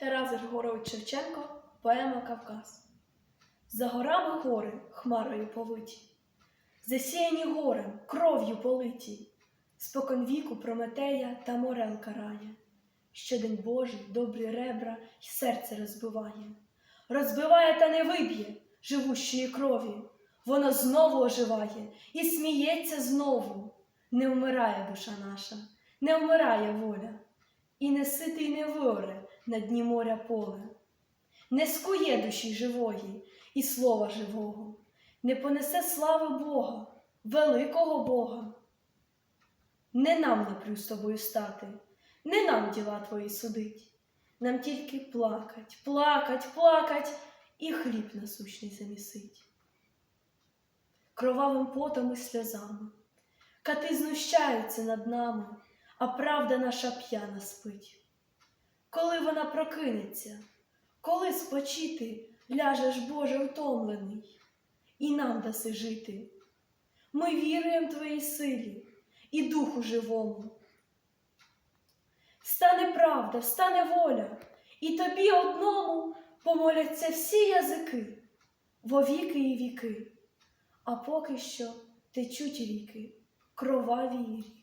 Тарас Григорович Шевченко, поема Кавказ. За горами гори хмарою повиті, засіяні горем, кров'ю политі, споконвіку Прометея та морел карає. Щодень Божий добрі ребра й серце розбиває, розбиває та не виб'є живущої крові. Воно знову оживає і сміється знову. Не вмирає душа наша, не вмирає воля, і не ситий не виоре на дні моря поле, не скує душі живої і слова живого, не понесе слави Бога, великого Бога. Не нам напрю з тобою стати, не нам діла твої судить, нам тільки плакать, плакать, плакать і хліб насущний замісить. Кровавим потом і сльозами, кати знущаються над нами, а правда наша п'яна спить. Коли вона прокинеться, коли спочити ляжеш, Боже, втомлений, і нам даси жити. Ми віруємо Твоїй силі і Духу живому. Встане правда, встане воля, і тобі одному помоляться всі язики во віки і віки, а поки що течуть ріки, кроваві.